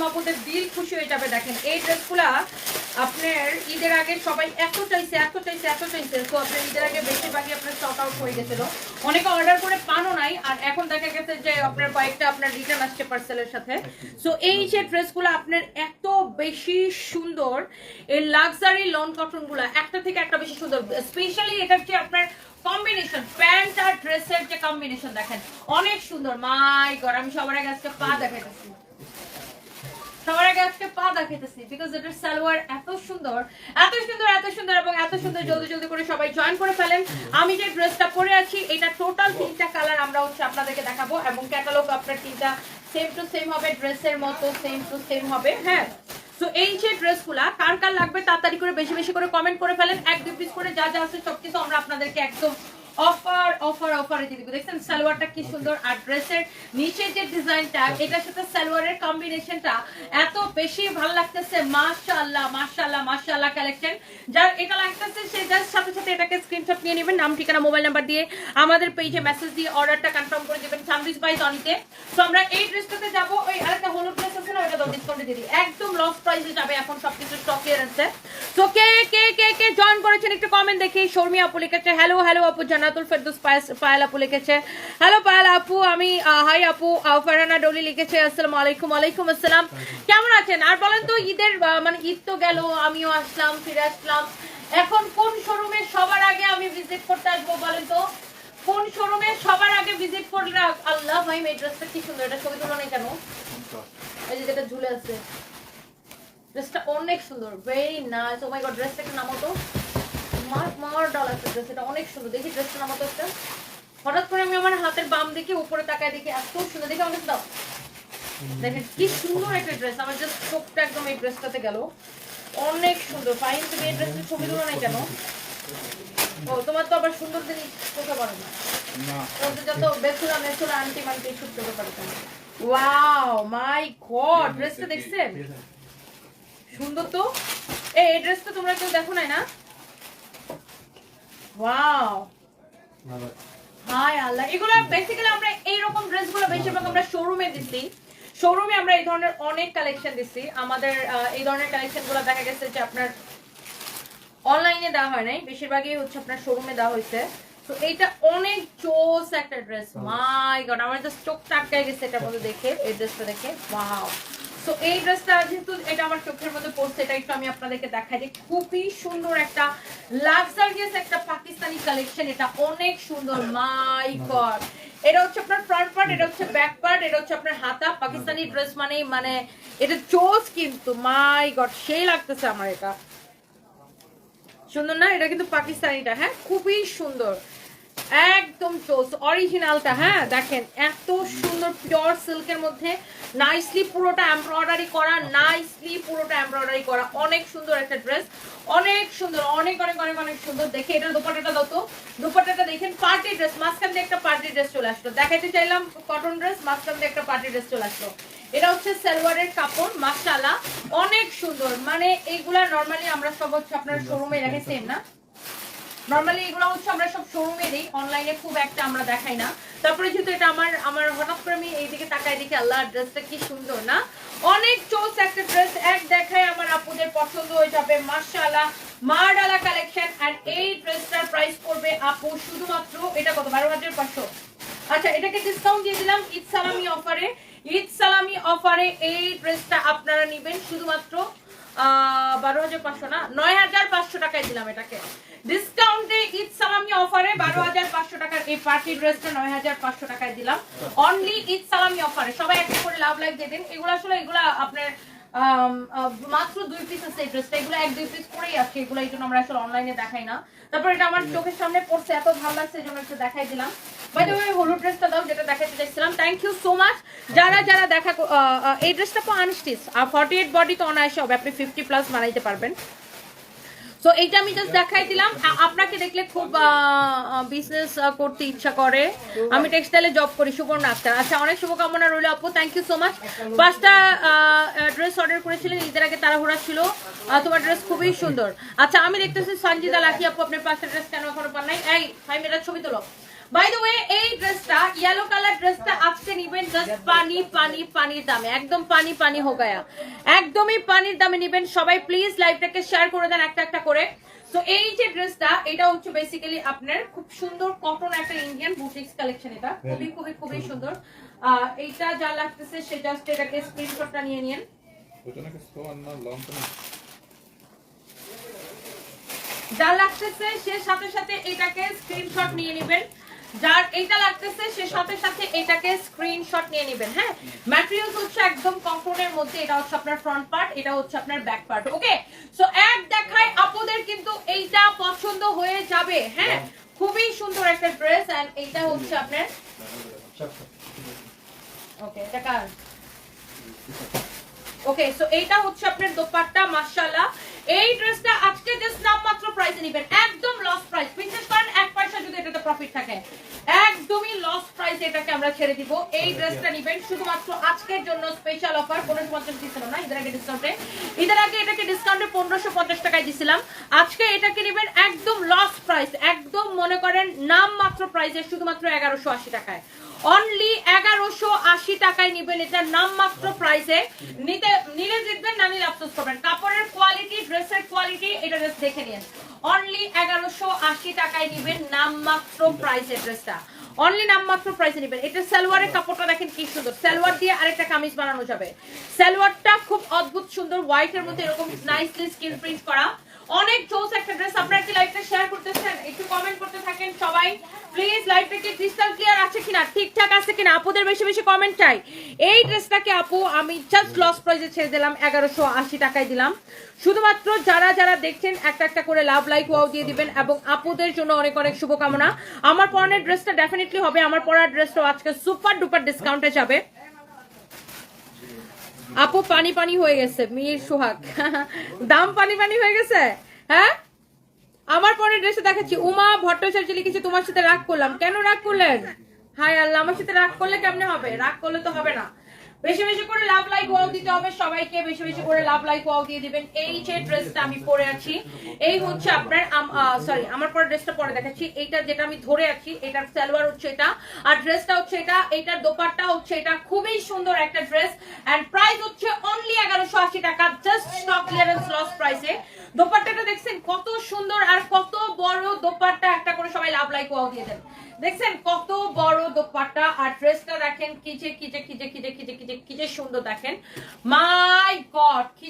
একদম আপুদের দিল খুশি হয়ে যাবে দেখেন। এই ড্রেসগুলা আপনার ঈদের আগে সবাই এত চাইছে এত চাইছে এত চাইছে। তো আপনার ঈদের আগে বেশিরভাগই আপনার স্টক আউট হয়ে গেছিল। অনেকে অর্ডার করে পানও নাই, আর এখন দেখা গেছে যে আপনার কয়েকটা আপনার রিটার্ন আসছে পার্সেলের সাথে। সো এই যে ড্রেসগুলো আপনার এত বেশি সুন্দর, এই লাক্সারি লন কটনগুলো একটা থেকে একটা বেশি সুন্দর। স্পেশালি এটার যে আপনার কম্বিনেশন প্যান্ট আর ড্রেসের যে কম্বিনেশন দেখেন, অনেক সুন্দর। মাই গড আমি সবার আগে আজকে পা দেখাইতেছি। সবার আগে আজকে পা দেখাইতেছি বিকজ এটার সালোয়ার এত সুন্দর এত সুন্দর এত সুন্দর এবং এত সুন্দর জলদি জলদি করে সবাই জয়েন করে ফেলেন। আমি যে ড্রেসটা পরে আছি, এটা টোটাল তিনটা কালার আমরা হচ্ছে আপনাদেরকে দেখাবো এবং ক্যাটালগ আপনার তিনটা সেম টু সেম হবে ড্রেসের মতো সেম টু সেম হবে হ্যাঁ? তো এই যে ড্রেসগুলা কার কার লাগবে তাড়াতাড়ি করে বেশি বেশি করে কমেন্ট করে ফেলেন। এক দুই পিস করে যা যা আছে সবকিছু আমরা আপনাদেরকে একদম অফার অফার অফারে দিয়ে দিব দেখছেন সালোয়ারটা কি সুন্দর আর ড্রেসের নিচে যে ডিজাইনটা এটার সাথে সালোয়ারের কম্বিনেশনটা এত বেশি ভালো লাগতেছে। মাশাআল্লাহ মাশাআল্লাহ মাশাআল্লাহ কালেকশন যার এটা লাগতেছে সে জাস্ট সাথে সাথে এটাকে স্ক্রিনশট নিয়ে নেবেন নাম ঠিকানা মোবাইল নাম্বার দিয়ে আমাদের পেজে মেসেজ দিয়ে অর্ডারটা কনফার্ম করে দেবেন সানরিজ বাই তনিতে তো আমরা এই ড্রেসটাতে যাব। ওই আরেকটা হলুদ ড্রেস আছে না ওটা ডিসকাউন্টে দিয়ে দিই। একদম লস প্রাইসে যাবে এখন সবকিছু স্টকে আছে। তো কে কে কে কে জয়েন করেছেন একটু কমেন্ট দেখি। শর্মি আপু লিখেছে হ্যালো হ্যালো আপু জান্নাতুল ফেরদৌস পায়েল আপু লিখেছে হ্যালো পায়েল আপু, আমি হাই আপু ফারহানা ডলি লিখেছে, আসসালামু আলাইকুম, ওয়ালাইকুম আসসালাম। কেমন আছেন? আর বলেন তো, ঈদের মানে ঈদ তো গেল, আমিও আসলাম, ফিরে আসলাম। এখন কোন শোরুমে সবার আগে আমি ভিজিট করতে আসব বলেন তো? কোন শোরুমে সবার আগে ভিজিট করলে, আল্লাহ ভাই, এই ড্রেসটা কি সুন্দর, এটা ছবি তুলো নেই কেন? এই যে যেটা ঝুলে আছে। ড্রেসটা অনেক সুন্দর very nice oh my god ড্রেসটা একটু নামো তো। মার মার ডল একটা ড্রেস এটা অনেক সুন্দর। দেখি ড্রেসটা নামো তো একটা। হঠাৎ করে আমি আমার হাতের বাম দিকে উপরে তাকায় দেখি এত সুন্দর। দেখি আমাকে দাও। দেখেন কি সুন্দর একটা ড্রেস আমার জাস্ট চোখটা একদম এই ড্রেসটাতে গেল। অনেক সুন্দর। ফাইন তুমি এই ড্রেসের ছবি তুলো কেন? ও তোমার তো আবার সুন্দর জিনিস চোখে পড়ে না। ওর তো যত বেসুরা মেসুরা আন্টি মান্টি সব চোখে পড়ে ওয়াও মাই গড ড্রেসটা দেখছেন? সুন্দর তো? এই এই ড্রেসটা তোমরা কেউ দেখো নাই না? ওয়াও হাই আল্লাহ। এগুলো বেসিক্যালি আমরা এইরকম ড্রেসগুলো বেশিরভাগ আমরা শোরুমে দিচ্ছি শোরুমে আমরা এই ধরনের অনেক কালেকশন দিচ্ছি আমাদের এই ধরনের কালেকশনগুলো দেখা গেছে যে আপনার অনলাইনে দেওয়া হয় নাই। বেশিরভাগই হচ্ছে আপনার শোরুমে দেওয়া হয়েছে। তো এইটা অনেক জোস একটা ড্রেস মাই গড আমার জাস্ট চোখ টাটকায় গেছে এটার মধ্যে দেখে এই ড্রেসটা দেখে। ওয়াও তো এই ড্রেসটা যেহেতু এটা আমার চোখের মধ্যে পড়ছে, এটা একটু আমি আপনাদেরকে দেখাই দিই খুবই সুন্দর একটা লাক্সারিয়াস একটা পাকিস্তানি কালেকশন এটা অনেক সুন্দর মাই গড এটা হচ্ছে আপনার ফ্রন্ট পার্ট এটা হচ্ছে ব্যাক পার্ট এটা হচ্ছে আপনার হাতা পাকিস্তানি ড্রেস মানে মানে এটা জোস কিন্তু মাই গড সেই লাগতেছে আমার এটা। সুন্দর না? এটা কিন্তু পাকিস্তানিটা হ্যাঁ? খুবই সুন্দর। একদম চোস অরিজিনালটা হ্যাঁ? দেখেন, এত সুন্দর পিওর সিল্কের মধ্যে নাইসলি পুরোটা এমব্রয়ডারি করা নাইসলি পুরোটা এমব্রয়ডারি করা। অনেক সুন্দর একটা ড্রেস অনেক সুন্দর, অনেক অনেক অনেক অনেক সুন্দর। দেখে এটা দোপাটাটা দাও দোপাটাটা দেখেন পার্টি ড্রেস মাঝখান দিয়ে একটা পার্টি ড্রেস চলে আসলো। দেখাইতে চাইলাম কটন ড্রেস মাঝখান দিয়ে একটা পার্টি ড্রেস চলে আসলো। এটা হচ্ছে সালোয়ারের কাপড়, মাশাআল্লাহ। অনেক সুন্দর। মানে এইগুলা নরমালি আমরা সব হচ্ছে আপনার শোরুমে রাখে সেম না? নরমালি এগুলো হচ্ছে আমরা সব শোরুমে দিই অনলাইনে খুব একটা আমরা দেখাই না। তারপরে যেহেতু এটা আমার আমার হঠাৎ করে আমি এইদিকে তাকাই, দেখি আল্লাহ ড্রেসটা কি সুন্দর, না? অনেক চোস একটা ড্রেস এক দেখায় আমার আপুদের পছন্দ হয়ে যাবে মাশাআল্লাহ মারডালা কালেকশন আর এই ড্রেসটার প্রাইস পড়বে আপু শুধুমাত্র, এটা কত? বারো হাজার পাঁচশো। আচ্ছা এটাকে ডিসকাউন্ট দিয়ে দিলাম ঈদ সালামি অফারে ঈদ সালামি অফারে এই ড্রেসটা আপনারা নেবেন শুধুমাত্র বারো হাজার পাঁচশো না? নয় হাজার পাঁচশো টাকায় দিলাম এটাকে। ডিসকাউন্টে ঈদ সালামি অফারে বারো হাজার পাঁচশো টাকার এই পার্টি ড্রেসটা নয় হাজার পাঁচশো টাকায় দিলাম। অনলি ঈদ সালামি অফারে। সবাই একটা করে লাভ লাইক দিয়ে দিন। এগুলো আসলে এগুলো আপনার মাত্র দুই পিস আছে এই ড্রেসটা এগুলো এক দুই পিস করেই আছে এগুলো এই জন্য আমরা আসলে অনলাইনে দেখাই না। তারপর এটা আমার চোখের সামনে পড়ছে এত ভালো লাগছে এই জন্য একটু দেখাই দিলাম। বাই দ্য ওয়ে হলুদ ড্রেসটা দাও যেটা দেখাতে চাইছিলাম। থ্যাংক ইউ সো মাচ যারা যারা দেখা এই ড্রেসটা তো আনস্টিচ আর ফর্টি এইট বডি তো অনায়াসে হবে আপনি ফিফটি প্লাস বানাইতে পারবেন। সো এইটা আমি জাস্ট দেখাই দিলাম। আপনাকে দেখলে খুব বিজনেস করতে ইচ্ছা করে। আমি টেক্সটাইলে জব করি, সুবর্ণ আক্তার। আচ্ছা অনেক শুভকামনা রইল আপু থ্যাংক ইউ সো মাচ পাঁচটা ড্রেস অর্ডার করেছিলেন, ঈদের আগে তাড়াহুড়া ছিল। তোমার ড্রেস খুবই সুন্দর। আচ্ছা আমি দেখতেছি সঞ্জিতা লাকি আপু, আপনার পাঁচটা ড্রেস কেন এখনও পান নাই? এই, ভাই মিটার ছবি তোলো। বাই দ্য ওয়ে এই ড্রেসটা ইয়েলো কালার ড্রেসটা আজকে নিবেন জাস্ট পানি পানি পানির দামে। একদম পানি পানি হো গায়া একদমই পানির দামে নিবেন। সবাই প্লিজ লাইভটাকে শেয়ার করে দেন একটা একটা করে। তো এই যে ড্রেসটা এটা হচ্ছে বেসিক্যালি আপনার খুব সুন্দর কটন একটা ইন্ডিয়ান বুটিক্স কালেকশন এটা। খুবই খুবই খুবই সুন্দর। এইটা যা লাগতেছে সে জাস্ট এটাকে স্ক্রিনশটটা নিয়ে নিন। যা লাগতেছে সে সাথে সাথে এটাকে স্ক্রিনশট নিয়ে নেবেন। যার এটা লাগতেছে, সে সাথে সাথে এটাকে স্ক্রিনশট নিয়ে নেবেন হ্যাঁ? ম্যাটেরিয়ালস হচ্ছে একদম কম্পোনের মধ্যে, এটা হচ্ছে আপনার ফ্রন্ট পার্ট এটা হচ্ছে আপনার ব্যাক পার্ট ওকে সো এক দেখায় আপুদের কিন্তু এইটা পছন্দ হয়ে যাবে হ্যাঁ? খুবই সুন্দর একটা ড্রেস এন্ড এইটা হচ্ছে আপনার ওকে এটা কার? ওকে সো এইটা হচ্ছে আপনার দোপাট্টা, মাশাআল্লাহ। এই ড্রেসটা আজকে জাস্ট নামমাত্র প্রাইসে নেবেন। একদম লস প্রাইস বিশ্বাস করেন এক পয়সা যদি এটাতে প্রফিট থাকে। একদমই লস প্রাইসে এটাকে আমরা ছেড়ে দিব। এই ড্রেসটা নেবেন। শুধুমাত্র আজকের জন্য স্পেশাল অফার পনেরোশো পঞ্চাশ দিচ্ছিলাম না। ঈদের আগে ডিসকাউন্টে ঈদের আগে এটাকে ডিসকাউন্টে পনেরোশো পঞ্চাশ টাকায় দিছিলাম। আজকে এটাকে নেবেন একদম লস প্রাইস একদম মনে করেন নামমাত্র প্রাইসে শুধুমাত্র এগারোশো আশি টাকায়। অনলি এগারোশো আশি টাকায় নিবেন এটা নামমাত্র প্রাইসে নিতে, নিলে জিতবেন, না নিলে আফসোস করবেন। কাপড়ের কোয়ালিটি ড্রেসের কোয়ালিটি এটা জাস্ট দেখে নিন। অনলি এগারোশো আশি টাকায় নিবেন নামমাত্র প্রাইসে ড্রেসটা অনলি নামমাত্র প্রাইসে নেবেন। এটা সালোয়ারের কাপড়টা দেখেন কি সুন্দর। সালোয়ার দিয়ে আরেকটা কামিজ বানানো যাবে। সালোয়ারটা খুব অদ্ভুত সুন্দর। হোয়াইটের মধ্যে এরকম নাইসলি স্কিন প্রিন্ট করা। অনেক জোস একটা ড্রেস আপনারা কি লাইভটা শেয়ার করতেছেন? একটু কমেন্ট করতে থাকেন সবাই। প্লিজ লাইভটা কি ক্রিস্টাল ক্লিয়ার আছে কিনা? ঠিকঠাক আছে কিনা? আপুদের বেশি বেশি কমেন্ট চাই। এই ড্রেসটাকে আপু? আমি জাস্ট লস প্রাইসে ছেড়ে দিলাম, এগারোশো আশি টাকায় দিলাম। শুধুমাত্র যারা যারা দেখছেন, একটা একটা করে লাভ লাইক ওয়াও দিয়ে দিবেন এবং আপুদের জন্য অনেক অনেক শুভকামনা। আমার পরনের ড্রেসটা ডেফিনেটলি হবে। আমার পরার ড্রেসটাও আজকে সুপার ডুপার ডিসকাউন্টে যাবে। আপু, পানি পানি হয়ে গেছে, মির সোহাগ। দাম পানি পানি হয়ে গেছে? হ্যাঁ? আমার পরে ড্রেসে দেখাচ্ছি। উমা ভট্টাচার্য লিখেছে, তোমার সাথে রাগ করলাম। কেন রাগ করলেন? হায় আল্লাহ, আমার সাথে রাগ করলে কেমনে হবে? রাগ করলে তো হবে না। বেশি বেশি করে লাভ লাইক ওয়াও দিতে হবে। সবাইকে বেশি বেশি করে লাভ লাইক ওয়াও দিয়ে দিবেন। এই যে ড্রেসটা আমি পরে আছি, এই হচ্ছে আপনার সরি আমার পরে ড্রেসটা পরে দেখাচ্ছি। এইটা যেটা আমি ধরে আছি, এটার সালোয়ার হচ্ছে এটা। আর ড্রেসটা হচ্ছে এটা, এইটার দোপাট্টা হচ্ছে এটা। খুবই সুন্দর একটা ড্রেস এন্ড প্রাইস হচ্ছে অনলি এগারোশো আশি টাকা জাস্ট স্টক ক্লিয়ারেন্স লস প্রাইসে দোপাট্টাটা দেখছেন, কত সুন্দর আর কত বড় দোপাট্টা একটা করে সবাই লাভ লাইক ওয়াও দিয়ে দেন। দেখছেন, কত বড় দোপাট্টা। আর ড্রেসটা দেখেন, কি যে কি যে কি যে, কি যে সুন্দর দেখেন। মাই গড কি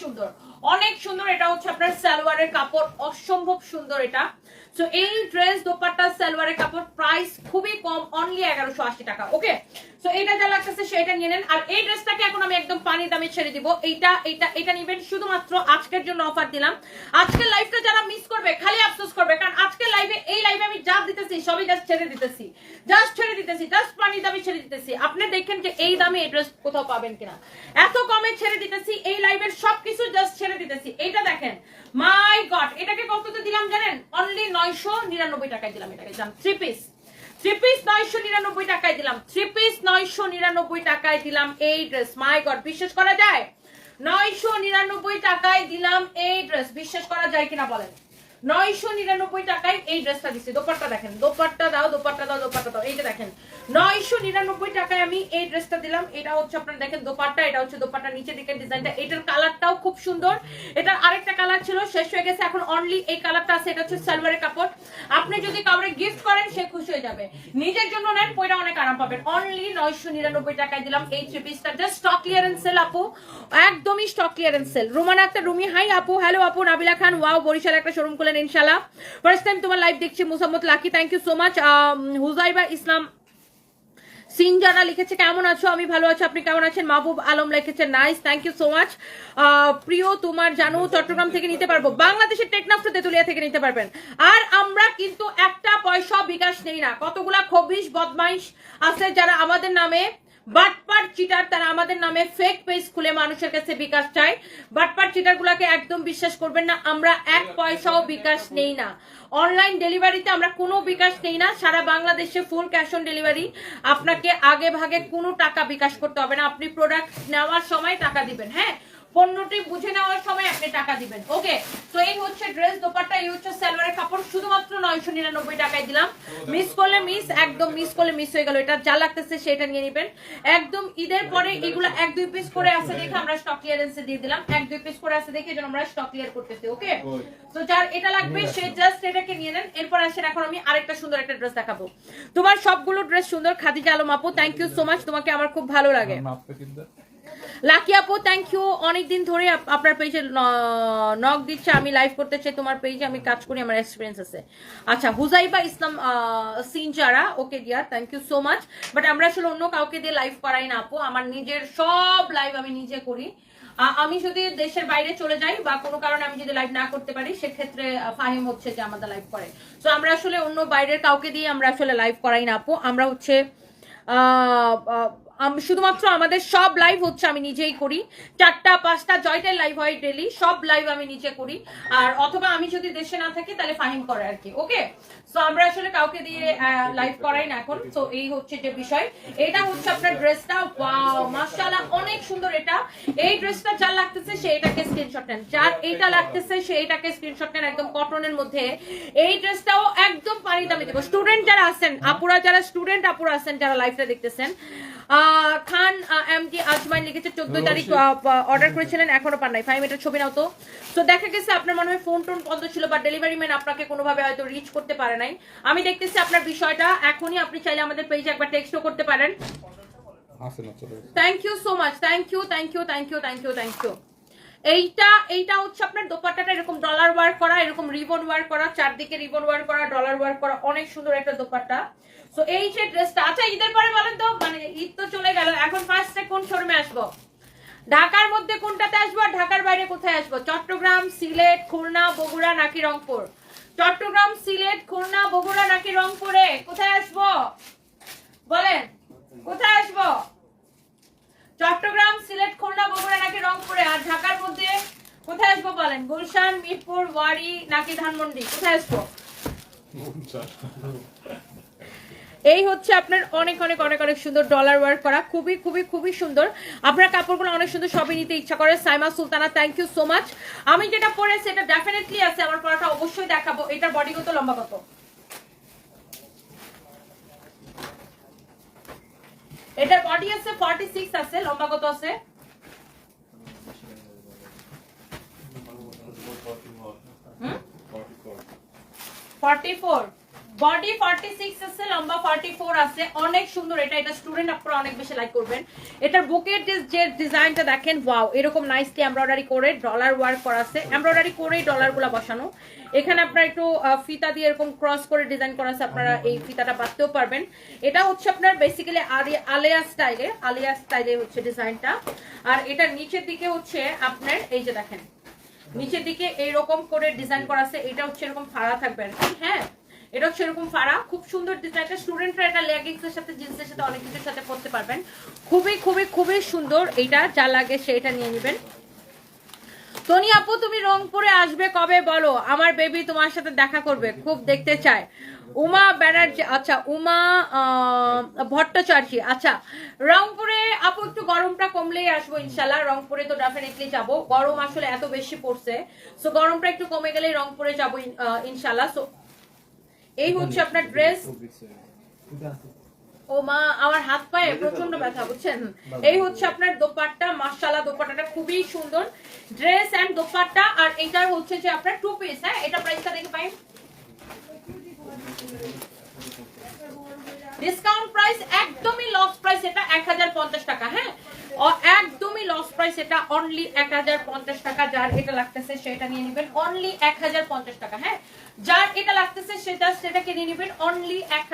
সুন্দর। অনেক সুন্দর, এটা হচ্ছে আপনার সালোয়ারের কাপড়, অসম্ভব সুন্দর এটা। এই ড্রেস দোপাট্টা, সালোয়ারের কাপড় প্রাইস খুবই কম অনলি এগারোশো আশি টাকা ওকে সো এটা যা লাগতেছে সেটা নিয়ে নেন। আর এই ড্রেসটাকে এখন আমি একদম পানির দামে ছেড়ে দিব। এইটা এইটা, এটা নিবেন শুধুমাত্র আজকের জন্য অফার দিলাম। আজকের লাইভটা যারা মিস করবে, খালি আফসোস করবে, কারণ আজকের লাইভে আমি যা দিতেছি, সবই জাস্ট ছেড়ে দিতেছি। জাস্ট ছেড়ে দিতেছি জাস্ট পানির দামে ছেড়ে দিতেছি। আপনি দেখেন যে এই দামে কোথাও পাবেন কিনা। এত কমে ছেড়ে দিতেছি, এই সবকিছু জাস্ট ছেড়ে দিতেছি। দেখেন মাই গড এটাকে দিলাম জানেন? অনলি নয়শো নিরানব্বই টাকায় দিলাম এটাকে, জান থ্রি পিস নয়শো নিরানব্বই টাকায় দিলাম। এই ড্রেস মাই গড বিশ্বাস করা যায়? নয়শো নিরানব্বই টাকায় দিলাম এই ড্রেস বিশ্বাস করা যায় কিনা বলেন? নয়শো নিরানব্বই টাকায় এই ড্রেসটা দিচ্ছি। দোপাট্টা দেখেন, দোপাট্টা দাও দোপাট্টা দাও দোপাট্টা দাও। এইটা দেখেন নয়শো নিরানব্বই টাকায় আমি এই ড্রেসটা দিলাম। এটা হচ্ছে আপনার দেখেন দোপাট্টা, এটা হচ্ছে দোপাট্টা নিচে দিকের ডিজাইনটা এটার কালারটাও খুব সুন্দর। আরেকটা কালার ছিল, শেষ হয়ে গেছে এখন অনলি এই কালারটা আছে, এটা হচ্ছে সালোয়ারের কাপড়। আপনি যদি গিফট করেন, সে খুশি হয়ে যাবে। নিজের জন্য নেন অনেক আরাম পাবেন। অনলি নয়শো নিরানব্বই টাকায় দিলাম এই থ্রি পিসটা জাস্ট স্টক ক্লিয়ারেন্স সেল আপু। একদমই stock clearance sale Ruman Akter Rumi. Hi আপু। হ্যালো আপু। নাবিলা খান। ওয়াও বরিশাল একটা শোরুম করলেন ইনশাল্লাহ ফার্স্ট টাইম তোমার লাইভ দেখছি, Musammad Lucky. Thank you so much Huzaiba Islam Sinjana লিখেছে, কেমন আছো? আমি ভালো আছো। আপনি কেমন আছেন? মাহবুব আলম লিখেছে, nice thank you so much প্রিয়, তোমার জানো চট্টগ্রাম থেকে নিতে পারব। বাংলাদেশের টেকনাফ তেতুলিয়া থেকে নিতে পারবেন। আর আমরা কিন্তু একটা পয়সা বিকাশ নেই না। কতগুলা খবিশ, বদমাইশ আছে যারা আমাদের নামে বাটপার চিটার তারা আমাদের নামে ফেক পেজ খুলে মানুষের কাছে বিকাশ চায়। বাটপার চিটার গুলাকে একদম বিশ্বাস করবেন না, আমরা এক পয়সাও বিকাশ নেই না। অনলাইন ডেলিভারিতে আমরা কোনো বিকাশ নেই না, সারা বাংলাদেশে ফুল ক্যাশ অন ডেলিভারি আপনাকে আগে ভাগে কোনো টাকা বিকাশ করতে হবে না, আপনি প্রোডাক্ট নেওয়ার সময় টাকা দিবেন হ্যাঁ? পণ্যটি বুঝে নেওয়ার সময় আপনি টাকা দিবেন। ওকে তো এই হচ্ছে ড্রেস দোপাট্টা এই হচ্ছে সালোয়ারের কাপড়। শুধুমাত্র নয়শো নিরানব্বই টাকায় দিলাম। মিস করলে মিস একদম মিস করলে মিস হয়ে গেল। এটা যা লাগতেছে সেটা নিয়ে নেবেন। একদম ঈদের পরে এগুলো এক দুই পিস করে আছে দেখে আমরা স্টক ক্লিয়ারেন্সে দিয়ে দিলাম। এক দুই পিস করে আছে দেখে জন্য আমরা স্টক ক্লিয়ার করতেছি ওকে তো যার এটা লাগবে সে জাস্ট এটাকে নিয়ে নেন। এরপর আসেন এখন আমি আরেকটা সুন্দর একটা ড্রেস দেখাবো। তোমার সবগুলো ড্রেস সুন্দর। খাদিজা আলম আপু থ্যাংক ইউ সো মাচ তোমাকে আমার খুব ভালো লাগে। লাকি আপু থ্যাংক ইউ অনেকদিন ধরে আপনার পেজে নক দিচ্ছে, আমি লাইভ করতে চাই তোমার পেজে আমি কাজ করি, আমার এক্সপিরিয়েন্স আছে। আচ্ছা হুজাইবা ইসলাম সিন যারা ওকে দিয়া thank you so much but আমরা আসলে অন্য কাউকে দিয়ে লাইভ করাই না আপু, আমার নিজের সব লাইভ আমি নিজে করি। আমি যদি দেশের বাইরে চলে যাই বা কোনো কারণে আমি যদি লাইভ না করতে পারি, সেক্ষেত্রে ফাহিম হচ্ছে যে আমাদের লাইভ করে। তো আমরা আসলে অন্য বাইরের কাউকে দিয়ে আমরা আসলে লাইভ করাই না আপু, আমরা হচ্ছে শুধুমাত্র আমাদের সব লাইভ হচ্ছে আমি নিজেই করি। চারটা, পাঁচটা জয়টার লাইভ হয় ডেলি সব লাইভ আমি নিজে করি। আর অথবা আমি যদি দেশে না থাকি, তাহলে ফাইন করে আর কি ওকে সো আমরা আসলে কাউকে দিয়ে লাইভ করাই না এখন। তো এই হচ্ছে যে বিষয়। এটা হচ্ছে আপনার ড্রেসটা ওয়াও মাশাআল্লাহ, অনেক সুন্দর এটা। এই ড্রেসটা যার লাগতেছে, সে এটাকে স্ক্রিনশট নেন। যার এটা লাগতেছে, সে এটাকে স্ক্রিনশট নেন একদম কটনের মধ্যে। এই ড্রেসটাও একদম পানি দামে দেবো। স্টুডেন্ট যারা আছেন, আপুরা যারা স্টুডেন্ট আপুরা আছেন, যারা লাইভটা দেখতেছেন খান এম জি আজমাইন লিখেছে চোদ্দ তারিখ অর্ডার করেছিলেন এখনও পান নাই। ফাইভ মিটার ছবি নাও তো। তো দেখা গেছে আপনার মনে হয় ফোন টোন বন্ধ ছিল বা ডেলিভারি ম্যান আপনাকে কোনোভাবে হয়তো রিচ করতে পারে নাই। আমি দেখতেছি আপনার বিষয়টা এখনই আপনি চাইলে আমাদের পেজে একবার টেক্সটও করতে পারেন। Thank you so much thank you thank you thank you thank you thank you এইটা এইটা হচ্ছে আপনার দোপাট্টাটা এরকম ডলার ওয়ার্ক করা এরকম রিবন ওয়ার্ক করা চারদিকে রিবন ওয়ার্ক করা ডলার ওয়ার্ক করা অনেক সুন্দর একটা দোপাট্টা। সো এই যে ড্রেসটা আচ্ছা ঈদের পরে বলেন তো মানে ঈদ তো চলে গেল, এখন ফার্স্টে কোন শোরুমে আসব? ঢাকার মধ্যে কোনটাতে আসব আর ঢাকার বাইরে কোথায় আসব? চট্টগ্রাম, সিলেট, খুলনা, বগুড়া নাকি রংপুর? চট্টগ্রাম, সিলেট, খুলনা, বগুড়া নাকি রংপুরে? কোথায় আসব? বলেন, কোথায় আসব? চট্টগ্রাম, সিলেট, খুলনা, বগুড়া নাকি রংপুরে? আর ঢাকার মধ্যে কোথায় আসব বলেন? গুলশান, মিরপুর, ওয়ারি নাকি ধানমন্ডি? কোথায় আসব? এই হচ্ছে আপনার অনেক অনেক অনেক অনেক সুন্দর ডলার ওয়ার্ক করা। খুবই খুবই খুবই সুন্দর। আপনার কাপড়গুলো অনেক সুন্দর সবই নিতে ইচ্ছা করে। Saima Sultana thank you so much আমি যেটা পরেছি এটা ডেফিনেটলি আছে। আমার পরাটা অবশ্যই দেখাবো। এটার বডি কত লম্বা কত? এটার বডি আছে 46 আছে। লম্বা কত আছে? হুম? 44 বডি 46 আছে, লম্বা 44 আছে। অনেক সুন্দর, এটা এটা স্টুডেন্ট আপনারা অনেক বেশি লাইক করবেন। এটার বুকের যে ডিজাইনটা দেখেন ওয়াও এরকম নাইসলি এমব্রয়ডারি করে ডলার ওয়ার্ক করা আছে। এমব্রয়ডারি করেই ডলারগুলো বসানো। এখানে আপনারা একটু ফিতা দিয়ে এরকম ক্রস করে ডিজাইন করা আছে, আপনারা এই ফিতাটা বাঁধতেও পারবেন। এটা হচ্ছে আপনার বেসিক্যালি আলিয়া স্টাইলে আলিয়া স্টাইলে হচ্ছে ডিজাইনটা আর এটার নিচের দিকে হচ্ছে আপনার, এই যে দেখেন, নিচের দিকে এইরকম করে ডিজাইন করা আছে। এটা হচ্ছে এরকম ফাড়া থাকবে আর কি হ্যাঁ? এটা হচ্ছে এরকম ফাড়া। খুব সুন্দর ডিজাইনটা স্টুডেন্টরা এটা লেগিংস এর সাথে জিন্সের সাথে অনেক কিছুর সাথে পরতে পারবেন। খুবই খুবই খুবই সুন্দর এটা যা লাগে সেটা নিয়ে নেবেন। টনি আপু, তুমি রংপুরে আসবে কবে বলো? আমার বেবি তোমার সাথে দেখা করবে, খুব দেখতে চায়। উমা ব্যানার্জি আচ্ছা উমা ভট্টাচার্য আচ্ছা। রংপুরে আপু, একটু গরমটা কমলেই আসব ইনশাল্লাহ রংপুরে তো ডেফিনেটলি যাব। গরম আসলে এত বেশি পড়ছে। সো গরমটা একটু কমে গেলেই রংপুরে যাব, ইন- ইনশাল্লাহ সো এই হচ্ছে আপনার ড্রেস ও মা আমার হাত পায়ে প্রচণ্ড ব্যথা বুঝছেন? এই হচ্ছে আপনার দোপাট্টা মাশাআল্লাহ দোপাট্টাটা খুবই সুন্দর। ড্রেস এন্ড দোপাট্টা আর এটা হচ্ছে যে আপনার টু পিস হ্যাঁ? এটা প্রাইসটা দেখে পাই। ডিসকাউন্ট প্রাইস একদমই লস প্রাইস এটা এক হাজার পঞ্চাশ টাকা হ্যাঁ? একদমই লস প্রাইস এটা অনলি এক টাকা। যার এটা লাগতেছে সেটা নিয়ে নেবেন অনলি এক টাকা হ্যাঁ? যার এটা লাগতেছে সে জাস্ট এটা কিনে নেবেন অনলি এক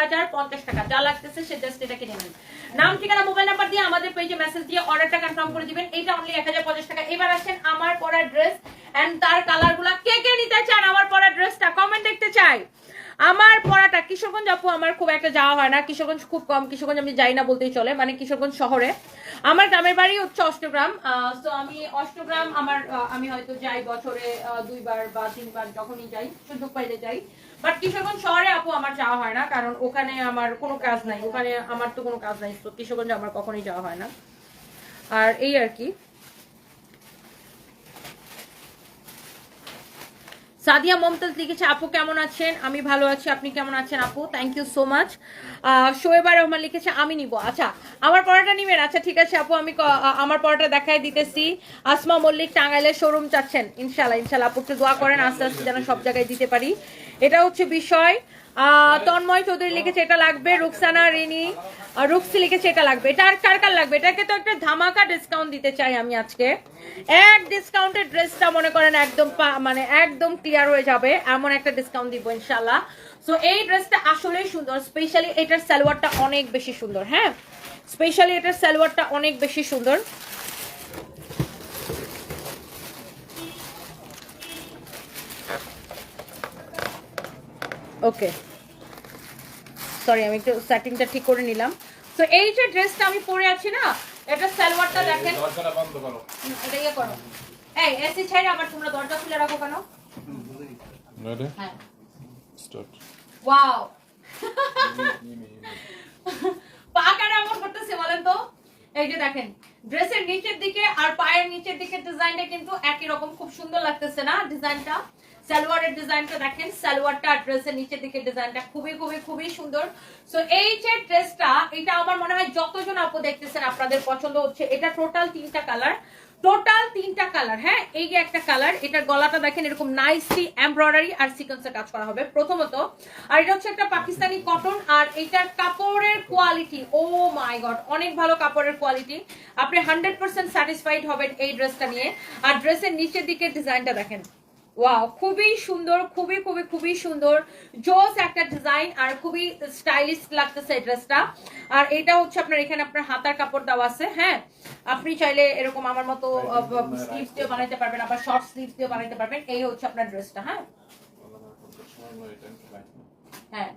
টাকা। যা লাগতেছে সে জাস্ট এটা কিনে নেবেন। নাম, ঠিকানা মোবাইল নাম্বার দিয়ে আমাদের পেজে মেসেজ দিয়ে অর্ডারটা কনফার্ম করে দিবেন। এটা অনলি এক হাজার পঞ্চাশ টাকা। এবার আসেন আমার পরা ড্রেস এন্ড তার কালারগুলা কে কে নিতে চান আমার পরা ড্রেসটা কমেন্ট দেখতে চাই। আমার পড়াটা কিশোরগঞ্জ আপু, আমার খুব একটা যাওয়া হয় না। কিশোরগঞ্জ খুব কম। কিশোরগঞ্জ আমি যাই না বলতেই চলে। মানে কিশোরগঞ্জ শহরে। আমার গ্রামের বাড়ি হচ্ছে অষ্টগ্রাম তো আমি অষ্টগ্রাম, আমার আমি হয়তো যাই বছরে দুইবার বা তিনবার যখনই যাই, সুযোগ পাইলে যাই। বাট কিশোরগঞ্জ শহরে আপু আমার যাওয়া হয় না, কারণ ওখানে আমার কোনো কাজ নাই। ওখানে আমার তো কোনো কাজ নাই, তো কিশোরগঞ্জে আমার কখনোই যাওয়া হয় না। আর এই আর কি। সাদিয়া মমতাজ লিখেছে, আপু কেমন আছেন? আমি ভালো আছি, আপনি কেমন আছেন আপু? Thank you so much Shoeba Rahman লিখেছে, আমি নিব। আচ্ছা আমার পড়াটা নিবেন? আচ্ছা ঠিক আছে আপু, আমি আমার পড়াটা দেখাই দিতেছি। আসমা মল্লিক টাঙ্গাইলের শোরুম চাচ্ছেন। ইনশাল্লাহ ইনশাল্লাহ আপু, একটু দোয়া করেন, আস্তে আস্তে যেন সব জায়গায় দিতে পারি। এটা হচ্ছে বিষয়। তন্ময় চৌধুরী লিখেছে এটা লাগবে, রুকসানা রিনি রুকসি লিখেছে এটা লাগবে। এটা আর কার কার লাগবে? এটাকে তো একটা ধামাকা ডিসকাউন্ট দিতে চাই আমি আজকে। এক ডিসকাউন্টের ড্রেসটা মনে করেন একদম মানে একদম ক্লিয়ার হয়ে যাবে। এমন একটা ডিসকাউন্ট দিব ইনশাল্লাহ সো এই ড্রেসটা আসলেই সুন্দর স্পেশালি এটার সালোয়ারটা অনেক বেশি সুন্দর হ্যাঁ? স্পেশালি এটার সালোয়ারটা অনেক বেশি সুন্দর। ওকে সরি আমি একটু সেটিংটা ঠিক করে নিলাম। তো এই যে ড্রেসটা আমি পরে আছি না এটা সালোয়ারটা দেখেন। দরজাটা বন্ধ করো। এটা ইয়ে করো। এই এসি ছাইরা আবার তোমরা দরজা খুলে রাখো কেন? রেডি হ্যাঁ। স্টার্ট ওয়াও পা কেন এমন করতেছে বলেন তো। এই যে দেখেন ড্রেসের নিচের দিকে আর পায়ের নিচের দিকে ডিজাইনটা কিন্তু একই রকম। খুব সুন্দর লাগতেছে না ডিজাইনটা সালোয়ারের ডিজাইনটা দেখেন, সালোয়ারটা ড্রেসের নিচের দিকে ডিজাইনটা খুবই খুবই খুবই সুন্দর। সো এই যে ড্রেসটা এটা আমার মনে হয় যতজন আপু দেখতেছেন আপনাদের পছন্দ হচ্ছে, এটা টোটাল তিনটা কালার টোটাল তিনটা কালার হ্যাঁ? এই যে একটা কালার এটার গলাটা দেখেন এরকম নাইসলি এমব্রয়ডারি আর সিকোয়েন্সের কাজ করা হবে, প্রথমত। আর এটা হচ্ছে একটা পাকিস্তানি কটন আর এটার কাপড়ের কোয়ালিটি ও মাই গড অনেক ভালো কাপড়ের কোয়ালিটি আপনি হান্ড্রেড পার্সেন্ট স্যাটিসফাইড হবেন এই ড্রেসটা নিয়ে। আর ড্রেসের নিচের দিকে ডিজাইনটা দেখেন। ওয়াও খুবই সুন্দর খুবই খুবই খুবই সুন্দর জোস একটা ডিজাইন আর খুবই স্টাইলিশ লাগতেছে এই ড্রেসটা আর এটা হচ্ছে আপনার এখানে আপনার হাতার কাপড় দেওয়া আছে হ্যাঁ? আপনি চাইলে এরকম আমার মতো স্লিভস দিয়ে বানাইতে পারবেন আবার শর্ট স্লিভস দিয়ে বানাইতে পারবেন। এই হচ্ছে আপনার ড্রেসটা হ্যাঁ? হ্যাঁ।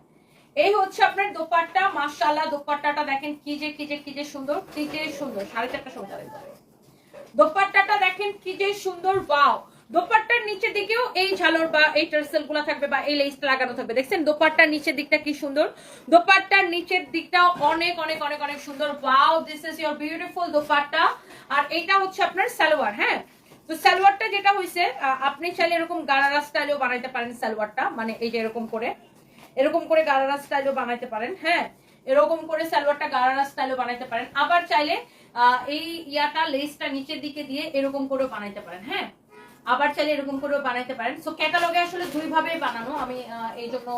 এই হচ্ছে আপনার দোপাট্টা মাশাআল্লাহ দোপাট্টাটা দেখেন কি যে কি যে কি যে সুন্দর কি যে সুন্দর সাড়ে চারটা সময় দোপাট্টাটা দেখেন কি যে সুন্দর ওয়াও দোপাট্টার নিচের দিকেও এই ঝালর বা এই টার্সেলগুলা থাকবে বা এই লেসটা লাগানো থাকবে। দেখছেন? দোপাট্টার নিচের দিকটা কি সুন্দর? দোপাট্টার নিচের দিকটাও অনেক অনেক অনেক অনেক সুন্দর। Wow this is your beautiful dupatta. আর এইটা হচ্ছে আপনার সালোয়ার হ্যাঁ? তো সালোয়ারটা যেটা আহ, আপনি চাইলে এরকম গারারা স্টাইলেও বানাইতে পারেন সালোয়ারটা মানে এই যে এরকম করে। এরকম করে গারারা স্টাইলও বানাইতে পারেন হ্যাঁ? এরকম করে সালোয়ারটা গারারা স্টাইলও বানাইতে পারেন। আবার চাইলে এই ইয়াটা লেসটা নিচের দিকে দিয়ে এরকম করেও বানাইতে পারেন হ্যাঁ? আবার চাইলে এরকম করেও বানাইতে পারেন। সো ক্যাটালগে আসলে দুই ভাবে বানানো। আমি এই জন্য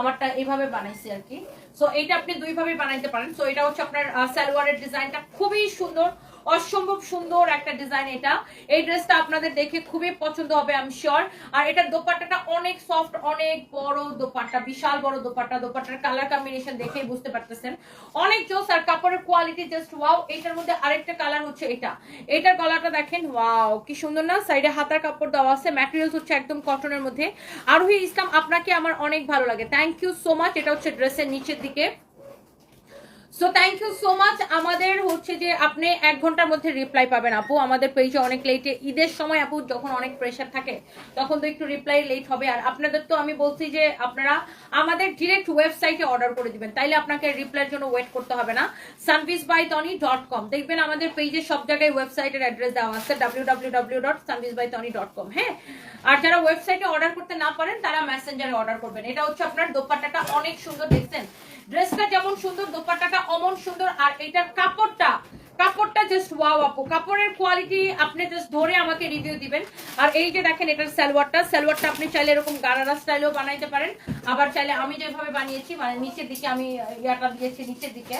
আমারটা এইভাবে বানাইছি আর কি। সো এইটা আপনি দুই ভাবে বানাইতে পারেন। সো এটা হচ্ছে আপনার সালোয়ারের ডিজাইনটা খুবই সুন্দর। অসম্ভব সুন্দর একটা ডিজাইন এটা। এই ড্রেসটা আপনাদের দেখে খুবই পছন্দ হবে আমি শিওর আর এটার দোপাট্টাটা অনেক সফট অনেক বড় দোপাট্টা, বিশাল বড় দোপাট্টা, দোপাট্টার কালার কম্বিনেশন দেখেই বুঝতে পারতেছেন। অনেক জোস, আর কাপড়ের কোয়ালিটি জাস্ট ওয়াও এটার মধ্যে আরেকটা কালার হচ্ছে এটা। এটার গলাটা দেখেন ওয়াও কি সুন্দর না? সাইডে হাতার কাপড় দেওয়া আছে ম্যাটেরিয়ালস হচ্ছে একদম কটনের মধ্যে। আরোহী ইসলাম, আপনাকে আমার অনেক ভালো লাগে। থ্যাংক ইউ সো মাচ এটা হচ্ছে ড্রেসের নিচের দিকে। So thank you so much আমাদের হচ্ছে যে আপনি এক ঘণ্টার মধ্যে রিপ্লাই পাবেন আপু। আমাদের পেজে অনেক লেটে ঈদের সময় আপু যখন অনেক প্রেশার থাকে, তখন তো একটু রিপ্লাই লেট হবে। আর আপনাদের তো আমি বলছি যে আপনারা আমাদের ডিরেক্ট ওয়েবসাইটে অর্ডার করে দিবেন। তাইলে আপনাকে রিপ্লাইয়ের জন্য ওয়েট করতে হবে না। Sanvis by Tony dot com দেখবেন আমাদের পেজে সব জায়গায় ওয়েবসাইটের অ্যাড্রেস দেওয়া আছে W W W dot Sanvis by Tony dot com হ্যাঁ? আর যারা ওয়েবসাইটে অর্ডার করতে না পারেন, তারা মেসেঞ্জারে অর্ডার করবেন। এটা হচ্ছে আপনার দোপাট্টাটা অনেক সুন্দর, দেখছেন? ড্রেসটা যেমন সুন্দর, দোপাট্টাটা অমন সুন্দর, আর এটার কাপড়টা কাপড়টা জাস্ট ওয়াও আপু। কাপড়ের কোয়ালিটি আপনি জাস্ট ধরে আমাকে রিভিউ দিবেন। আর এই যে দেখেন, এটার সালোয়ারটা সালোয়ারটা আপনি চাইলে এরকম গারারা স্টাইলেও বানাইতে পারেন। আবার চাইলে আমি যেভাবে বানিয়েছি মানে নিচের দিকে আমি ইয়াটা দিয়েছি, নিচের দিকে।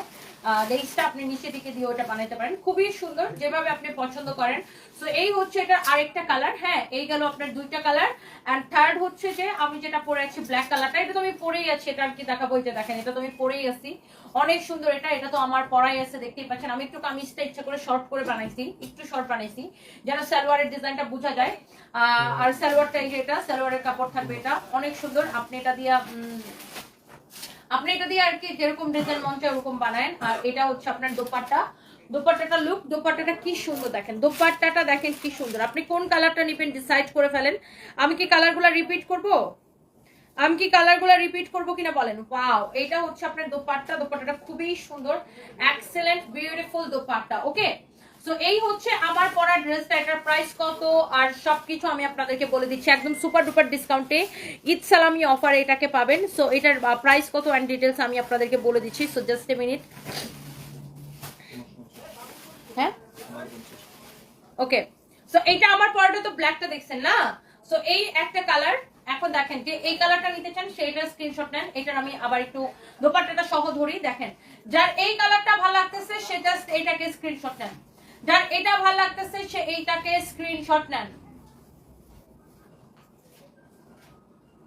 লেসটা আপনি নিচের দিকে দিয়ে ওটা বানাইতে পারেন। খুবই সুন্দর, যেভাবে আপনি পছন্দ করেন। সো এই হচ্ছে এটার আরেকটা কালার হ্যাঁ এই গেল আপনার দুইটা কালার অ্যান্ড থার্ড হচ্ছে যে, আমি যেটা পরে আছি ব্ল্যাক কালারটা এটা তো আমি পরেই আছি, এটা আর কি দেখাবো এটা দেখেন, এটা তো আমি পরেই আছি। অনেক সুন্দর এটা এটা তো আমার পরাই আছে, দেখতেই পাচ্ছেন। আমি একটু কামিজটা ইচ্ছা করে শর্ট করে বানাইছি, একটু শর্ট বানাইছি, যেন সালোয়ারের ডিজাইনটা বোঝা যায়। আর সালোয়ারটা এটা, সালোয়ারের কাপড় থাকবে এটা। অনেক সুন্দর, আপনি এটা দিয়ে আপনি এটা দিয়ে আর কি যেরকম ডিজাইন মন চায় ওরকম বানায়েন। আর এটা হচ্ছে আপনার দোপাট্টা। দোপাট্টাটা লুক দোপাট্টাটা কি সুন্দর দেখেন। দোপাট্টাটা দেখেন কি সুন্দর। আপনি কোন কালারটা নেবেন ডিসাইড করে ফেলেন। আমি কি কালারগুলো রিপিট করব? আমি কি কালারগুলো রিপিট করব কিনা বলেন? ওয়াও এটা হচ্ছে আপনার দোপাট্টা। দোপাট্টাটা খুবই সুন্দর। Excellent beautiful dupatta. Okay so এই হচ্ছে আমার পরা ড্রেসটা এটার প্রাইস কত, আর সবকিছু আমি আপনাদেরকে বলে দিচ্ছি। একদম সুপার ডুপার ডিসকাউন্টে ঈদ সালামি অফার এটাকে পাবেন। সো এটার প্রাইস কত অ্যান্ড ডিটেলস আমি আপনাদেরকে বলে দিচ্ছি। সো জাস্ট এ মিনিট হ্যাঁ? ওকে সো এইটা আমার পরাটা তো ব্ল্যাকটা দেখছেন না? সো এই একটা কালার এখন দেখেন যে এই কালারটা নিতে চান সেইটার স্ক্রিনশট নেন। এটার আমি আবার একটু দোপাট্টাটা সহ ধরি, দেখেন। যার এই কালারটা ভালো লাগতেছে জাস্ট এইটাকে স্ক্রিনশট নেন। যার এটা ভালো লাগতেছে, সে এইটাকে স্ক্রিনশট নেন।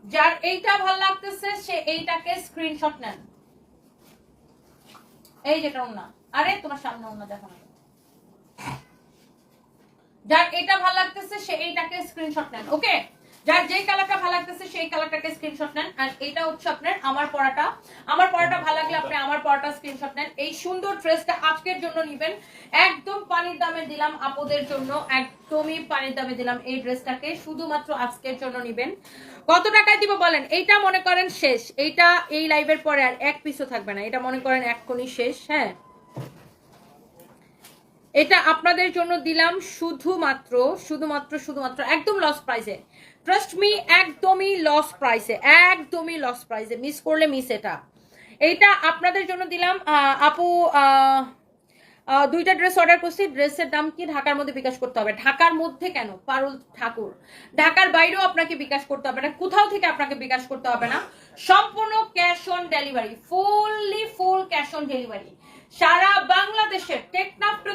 যার এইটা ভালো লাগতেছে, সে এইটাকে স্ক্রিনশট নেন। এই যেটা ওনা আরে, তোমার সামনে ওনা দেখো না যার এটা ভালো লাগতেছে, সে এইটাকে স্ক্রিনশট নেন ওকে যার যে কালারটা ভালো লাগতেছে, সেই কালারটাকে স্ক্রিনশট নেন। আর এটা হচ্ছে আপনার আমার পড়াটা আমার পড়াটা ভালো লাগলে আপনি আমার পড়াটা স্ক্রিনশট নেন। এই সুন্দর ড্রেসটা আজকের জন্য নিবেন। একদম পানির দামে দিলাম আপদের জন্য। একদমই পানির দামে দিলাম এই ড্রেসটাকে। শুধুমাত্র আজকের জন্য নিবেন। কত টাকায় দিব বলেন? এইটা মনে করেন শেষ। এইটা এই লাইভের পরে আর এক পিসও থাকবে না। এটা মনে করেন এক্ষুনি শেষ। হ্যাঁ। এটা আপনাদের জন্য দিলাম শুধুমাত্র শুধুমাত্র শুধুমাত্র একদম লস প্রাইসে ট্রাস্ট মি একদমই লস প্রাইসে একদমই লস প্রাইসে মিস করলে মিস এটা। এইটা আপনাদের জন্য দিলাম। আপু দুইটা ড্রেস অর্ডার করছি। ড্রেসের দাম কি ঢাকার মধ্যে বিকাশ করতে হবে? ঢাকার মধ্যে কেন? পারুল ঠাকুর। ঢাকার বাইরেও আপনাকে বিকাশ করতে হবে না। কোথাও থেকে আপনাকে বিকাশ করতে হবে না। সম্পূর্ণ cash on delivery fully full cash on delivery সারা বাংলাদেশের Teknaf to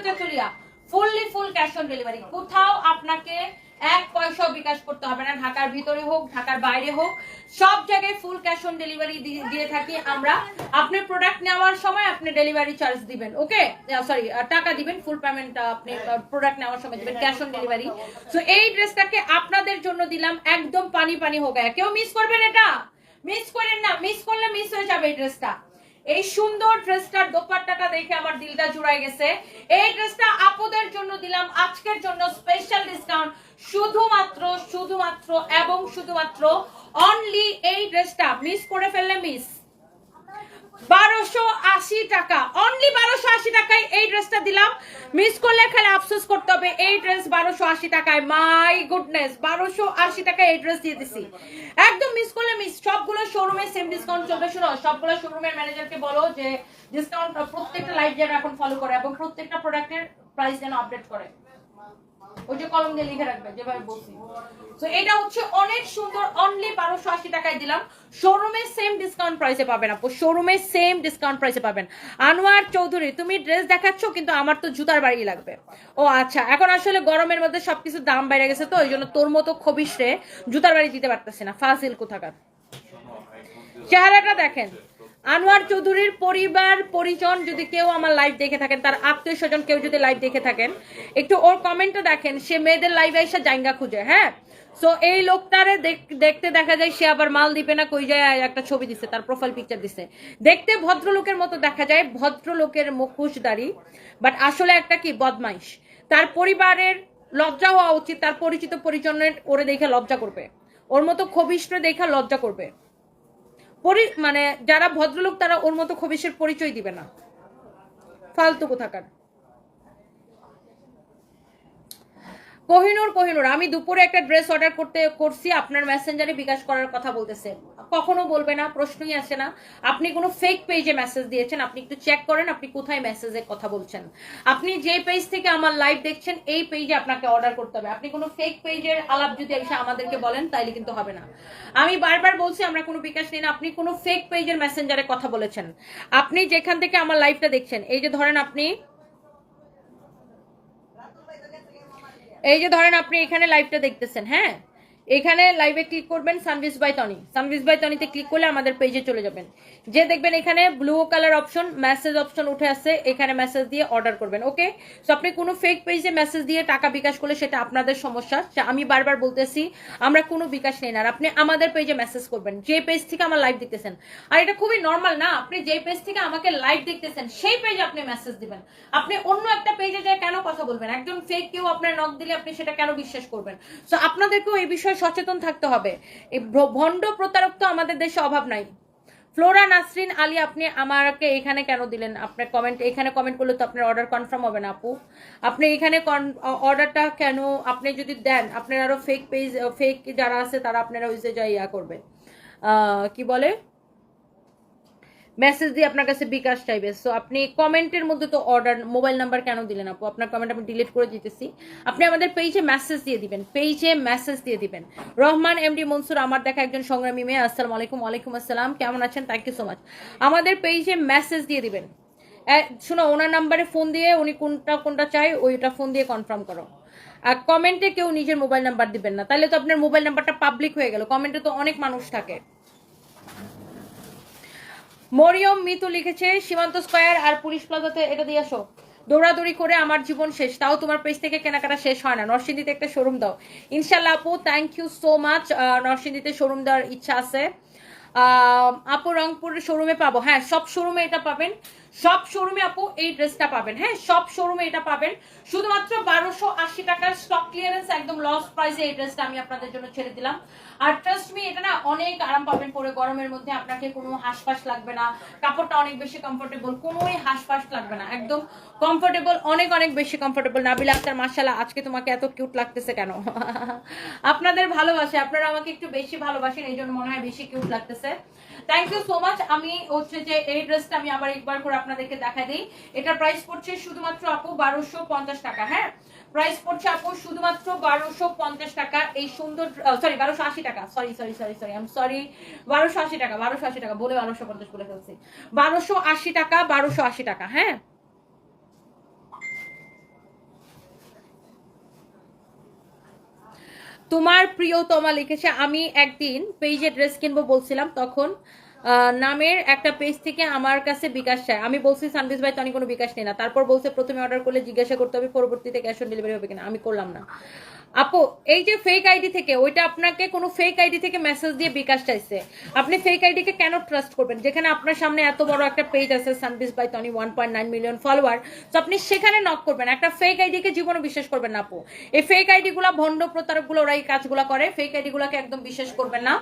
fully full cash on delivery কোথাও আপনাকে এক পয়সাও বিকাশ করতে হবে না। ঢাকার ভিতরে হোক, ঢাকার বাইরে হোক, সব জায়গায় ফুল ক্যাশ অন ডেলিভারি দিয়ে থাকি আমরা। আপনি প্রোডাক্ট নেওয়ার সময় আপনি ডেলিভারি চার্জ দিবেন ওকে সরি টাকা দিবেন ফুল পেমেন্ট আপনি প্রোডাক্ট নেওয়ার সময় দিবেন ক্যাশ অন ডেলিভারি সো এই ড্রেসটাকে আপনাদের জন্য দিলাম, একদম পানি পানি হোক কেউ মিস করবেন এটা? মিস করেন না মিস করলে মিস হয়ে যাবে এই ড্রেসটা। এই সুন্দর ড্রেসটার দোপাট্টাটা দেখে আমার দিলটা জুড়াই গেছে। এই ড্রেসটা আপুদের জন্য দিলাম, আজকের জন্য স্পেশাল ডিসকাউন্ট শুধুমাত্র শুধুমাত্র এবং শুধুমাত্র অনলি এই ড্রেসটা। মিস করে ফেললে মিস বারোশো আশি টাকা। অনলি বারোশো আশি টাকায় এই ড্রেসটা দিলাম। মিস করলে এই ড্রেস বারোশো আশি টাকায়। মাই গুডনেস বারোশো আশি টাকায় এই ড্রেস দিয়ে দিছি। একদম মিস করলে মিস সবগুলো সেম ডিসকাউন্ট শুনো, সবগুলো শোরুমের ম্যানেজারকে বলো যে ডিসকাউন্ট প্রত্যেকটা যেন এখন ফলো করে এবং প্রত্যেকটা প্রোডাক্টের প্রাইস যেন আপডেট করে। ওই যে কলম দিয়ে লিখে রাখবে, যেভাবে বলছি। এটা হচ্ছে অনেক সুন্দর অনলি বারোশো আশি টাকায় দিলাম। শোরুমে সেম ডিসকাউন্ট প্রাইসে পাবেন আপু। শোরুমে সেম ডিসকাউন্ট প্রাইসে পাবেন। আনোয়ার চৌধুরী, তুমি ড্রেস দেখাচ্ছ, কিন্তু আমার তো জুতার বাড়ি লাগবে। ও আচ্ছা এখন আসলে গরমের মধ্যে সবকিছু দাম বেড়ে গেছে তো, ওই জন্য তোর মতো খবিস রে জুতার বাড়ি দিতে পারতেছে না। ফাজিল কোথাকার? চেহারাটা দেখেন। আনোয়ার চৌধুরীর পরিবার, পরিজন যদি কেউ আমার লাইভ দেখে থাকেন, তার আত্মীয় স্বজন কেউ যদি লাইভ দেখে থাকেন, একটু ওর কমেন্টটা দেখেন, সে মেয়েদের লাইভে এসে জাইঙ্গা খুঁজে হ্যাঁ? সো এই লোকটারে দেখতে দেখা যায় সে আবার মাল দিবে না কই যায় একটা ছবি দিছে, তার প্রোফাইল পিকচার দিছে। দেখতে ভদ্রলোকের মতো দেখা যায়, ভদ্রলোকের মুখোশদারি বাট আসলে একটা কি, বদমাইশ। তার পরিবারের লজ্জা হওয়া উচিত, তার পরিচিত পরিজনের ওরে দেখে লজ্জা করবে। ওর মতো খবিষ্ট দেখে লজ্জা করবে। পরি মানে যারা ভদ্রলোক, তারা ওর মতো খবিসের পরিচয় দিবে না। ফালতু কোথাকার। কোহিনুর কোহিনুর, আমি দুপুরে একটা ড্রেস অর্ডার করতে, করছি, আপনার মেসেঞ্জারে বিকাশ করার কথা বলতেছে। কখনো বলবে না, প্রশ্নই আসে না। আপনি কোনো ফেক পেজে মেসেজ দিয়েছেন, আপনি একটু চেক করেন, আপনি কোথায় মেসেজে কথা বলছেন। আপনি যে পেজ থেকে আমার লাইভ দেখছেন, এই পেজে আপনাকে অর্ডার করতে হবে। আপনি কোনো ফেক পেজের আলাপ যদি এসে আমাদেরকে বলেন, তাইলে কিন্তু হবে না। আমি বারবার বলছি, আমরা কোনো বিকাশ নিই না। আপনি কোনো ফেক পেজের মেসেঞ্জারে কথা বলেছেন। আপনি যেখান থেকে আমার লাইভটা দেখছেন, এই যে ধরেন আপনি এই যে ধরেন আপনি এখানে লাইভটা দেখতেছেন হ্যাঁ? এখানে লাইভে ক্লিক করবেন সানভিস বাই টনি সানভিস বাই টনিতে ক্লিক করলে আমাদের পেজে চলে যাবেন। যে দেখবেন এখানে blue colour option message option উঠে আসছে, এখানে মেসেজ দিয়ে অর্ডার করবেন ওকে সো আপনি কোনো ফেক পেজে মেসেজ দিয়ে টাকা বিকাশ করলে সেটা আপনাদের সমস্যা। আমি বারবার বলতেছি, আমরা কোনো বিকাশ নেই না আপনি আমাদের পেজে মেসেজ করবেন। যে পেজ থেকে আমার লাইভ দেখতেছেন। আর এটা খুবই নর্মাল না, আপনি যে পেজ থেকে আমাকে লাইভ দেখতেছেন, সেই পেজে আপনি মেসেজ দিবেন। আপনি অন্য একটা পেজে যায় কেন কথা বলবেন? একজন ফেক কেউ আপনার নক দিলে আপনি সেটা কেন বিশ্বাস করবেন? সো আপনাদেরকেও এই বিষয়ে সচেতন থাকতে হবে। এই ভণ্ড প্রতারক তো আমাদের দেশে অভাব নাই। ফ্লোরা নাসরিন আলী, আপনি আমাকে এখানে কেন দিলেন? আপনার কমেন্ট এখানে কমেন্ট করলে তো আপনার অর্ডার কনফার্ম হবে না আপু। আপনি এখানে অর্ডারটা কেন আপনি যদি দেন, আপনার আরও ফেক পেজ ফেক যারা আছে তারা আপনারা ওই যে যা ইয়া করবে। কি বলে? মেসেজ দিয়ে আপনার কাছে বিকাশ চাইবে। সো আপনি কমেন্টের মধ্যে তো অর্ডার মোবাইল নাম্বার কেন দিলেন আপু? আপনার কমেন্ট আমি ডিলিট করে দিতেছি। আপনি আমাদের পেজে মেসেজ দিয়ে দিবেন পেজে মেসেজ দিয়ে দিবেন। রহমান এমডি মনসুর, আমার দেখা একজন সংগ্রামী মেয়ে, আসসালামু আলাইকুম, ওয়ালাইকুম আসসালাম, কেমন আছেন? থ্যাংক ইউ সো মাচ আমাদের পেজে মেসেজ দিয়ে দিবেন। শোনো, ওনার নাম্বারে ফোন দিয়ে উনি কোনটা কোনটা চাই ওইটা ফোন দিয়ে কনফার্ম করো। আর কমেন্টে কেউ নিজের মোবাইল নাম্বার দিবেন না। তাহলে তো আপনার মোবাইল নাম্বারটা পাবলিক হয়ে গেল। কমেন্টে তো অনেক মানুষ থাকে। মরিয়ম মিতু লিখেছে, সীমান্ত স্কোয়ার আর পুলিশ প্লাজাতে এটা দিয়ে আসো। দৌড়াদৌড়ি করে আমার জীবন শেষ, তাও তোমার পেজ থেকে কেনাকাটা শেষ হয় না। নরসিংদীতে একটা শোরুম দাও। ইনশাল্লাহ আপু থ্যাংক ইউ সো মাচ নরসিংদীতে শোরুম দেওয়ার ইচ্ছা আছে। আপু রংপুর শোরুমে পাবো। হ্যাঁ সব শোরুমে এটা পাবেন। সব শোরুমে আপু এই ড্রেসটা পাবেন। হ্যাঁ সব শোরুমে এটা পাবেন। শুধুমাত্র বারোশো আশি টাকার স্টক ক্লিয়ারেন্স একদম লস প্রাইসে এই ড্রেসটা আমি আপনাদের জন্য ছেড়ে দিলাম। আর ট্রাস্ট মি এটা না অনেক আরাম পাবেন পরে গরমের মধ্যে। আপনাকে কোনো হাঁসফাঁস লাগবে না। কাপড়টা অনেক বেশি কমফোর্টেবল কোনোই হাঁসফাঁস লাগবে না। একদম কমফোর্টেবল অনেক অনেক বেশি কমফোর্টেবল নাবিল আক্তার মাসাল্লাহ আজকে তোমাকে এত কিউট লাগতেছে কেন? আপনাদের ভালোবাসে, আপনারা আমাকে একটু বেশি ভালোবাসেন, এই জন্য মনে হয় বেশি কিউট লাগতেছে। থ্যাংক ইউ সো মাচ আমি হচ্ছে যে এই ড্রেসটা আমি আবার একবার করে আপনাদেরকে দেখা দিই। এটার প্রাইস পড়ছে শুধুমাত্র আপু বারোশো পঞ্চাশ টাকা হ্যাঁ? প্রাইস পড়ছে আপু শুধুমাত্র বারোশো পঞ্চাশ টাকা। এই সুন্দর সরি বারোশো আশি টাকা। Sorry sorry sorry sorry um sorry বারোশো আশি টাকা, বারোশো আশি টাকা, বলে বারোশো পঞ্চাশ বলে ফেলছি। বারোশো আশি টাকা, বারোশো আশি টাকা হ্যাঁ? তোমার প্রিয় প্রিয়তমা লিখেছে, আমি একদিন পেজে ড্রেস কিনবো বলছিলাম, তখন নামের একটা পেজ থেকে আমার কাছে বিকাশ চায়। আমি বলছি, সানবিজ ভাই তো আমি কোনো বিকাশ নেই না। তারপর বলছে, প্রথমে অর্ডার করলে জিজ্ঞাসা করতে হবে, পরবর্তীতে ক্যাশ অন ডেলিভারি হবে কিনা? আমি করলাম না। আপু, এই যে ফেক আইডি থেকে, ওইটা আপনাকে কোনো ফেক আইডি থেকে মেসেজ দিয়ে বিকাশ চাইছে। আপনি ফেক আইডিকে কেন ট্রাস্ট করবেন? যেখানে আপনার সামনে এত বড় একটা পেজ আছে Sanvis by Tony one point nine million follower তো আপনি সেখানে নক করবেন। একটা ফেক আইডিকে জীবনে বিশ্বাস করবেন না, আপু। এই ফেক আইডি গুলা, ভণ্ড প্রতারকগুলো ওরা এই কাজগুলো করে। ফেক আইডি গুলাকে একদম বিশ্বাস করবেন না।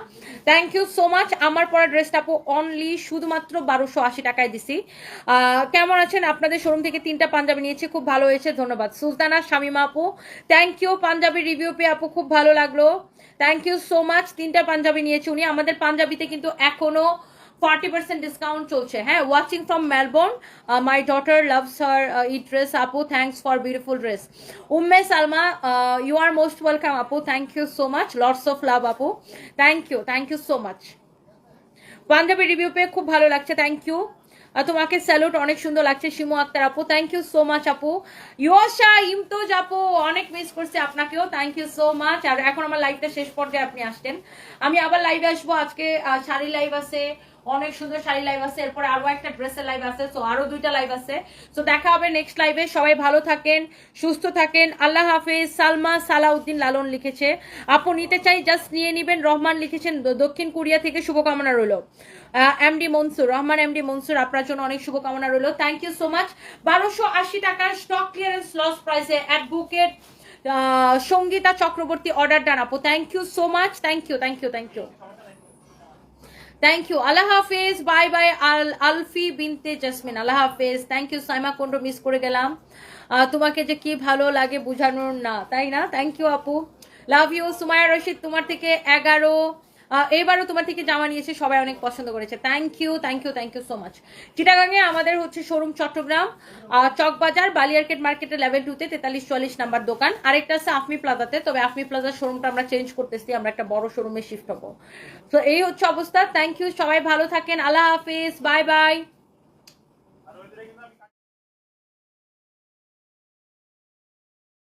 থ্যাংক ইউ সো মাচ আমার পরা ড্রেসটা আপু অনলি শুধুমাত্র বারোশো আশি টাকায় দিছি। কেমন আছেন? আপনাদের শোরুম থেকে তিনটা পাঞ্জাবি নিয়েছি। খুব ভালো হয়েছে। ধন্যবাদ। সুলতানা, শামিমা, আপু। থ্যাংক ইউ পাঞ্জাবি রিভিউ পেয়ে আপু খুব ভালো লাগল। থ্যাংক ইউ সো মাচ তিনটা পাঞ্জাবি নিয়েছি উনি। আমাদের পাঞ্জাবিতে কিন্তু এখনও ফর্টি পার্সেন্ট ডিসকাউন্ট চলছে। হ্যাঁ watching from Melbourne my daughter loves her E dress আপু thanks for beautiful dress Umme Salma you are most welcome আপু। Thank you so much lots of love আপু। Thank you thank you so much panjabi review পেয়ে খুব ভালো লাগছে। Thank you তোমাকে salute অনেক সুন্দর লাগছে শিমু আক্তার আপু। থ্যাংক ইউ সো মাচ আপু। ইয়োশা ইমতোজ আপু, অনেক মিস করছি আপনাকেও। থ্যাংক ইউ সো মাচ আর এখন আমার লাইভটা শেষ পর্যায়ে আপনি আসতেন আমি আবার লাইভে আসব। আজকে শাড়ি লাইভ আছে। অনেক সুন্দর শাড়ি লাইভ আছে, এরপরে আরও একটা ড্রেসের লাইভ আছে সো আরও দুইটা লাইভ আছে। সো দেখা হবে নেক্সট লাইভে সবাই ভালো থাকেন, সুস্থ থাকেন। আল্লাহ হাফেজ, সালমা সালাউদ্দিন লালন লিখেছে। আপু, নিতে চাই জাস্ট নিয়ে নিবেন। রহমান লিখেছেন দক্ষিণ কোরিয়া থেকে শুভকামনা রইল। এমডি মনসুর, রহমান এমডি মনসুর, আপনার জন্য অনেক শুভকামনা রইল। থ্যাংক ইউ সো মাচ বারোশো আশি টাকার স্টক ক্লিয়ারেন্স লস প্রাইসে advocate Sangita Chakraborty order done আপু thank you so much thank you thank you thank you thank you আল্লাহ হাফেজ বাই বাই আল আলফি বিনতে জাসমিন। আল্লাহ হাফেজ থ্যাংক ইউ সাইমা কোন্ডো মিস করে গেলাম। তোমাকে যে কি ভালো লাগে বুঝানোর না, তাই না? থ্যাংক ইউ আপু। লাভ ইউ সুমায়া রশিদ, তোমার থেকে এগারো এবারও তোমার থেকে জামা নিয়েছে সবাই অনেক পছন্দ করেছে। Thank you thank you thank you so much চিটাগাঙে আমাদের হচ্ছে শোরুম চট্টগ্রাম চকবাজার বালিয়ারকেট মার্কেটের লেভেল টুতে তেতাল্লিশ চল্লিশ নাম্বার দোকান। আরেকটা আছে আফমি প্লাজাতে তবে আফমি প্লাজার শোরুমটা আমরা চেঞ্জ করতেছি, আমরা একটা বড় শোরুমে শিফট হব। তো এই হচ্ছে অবস্থা। থ্যাংক ইউ সবাই ভালো থাকেন। আল্লাহ হাফিজ। Bye bye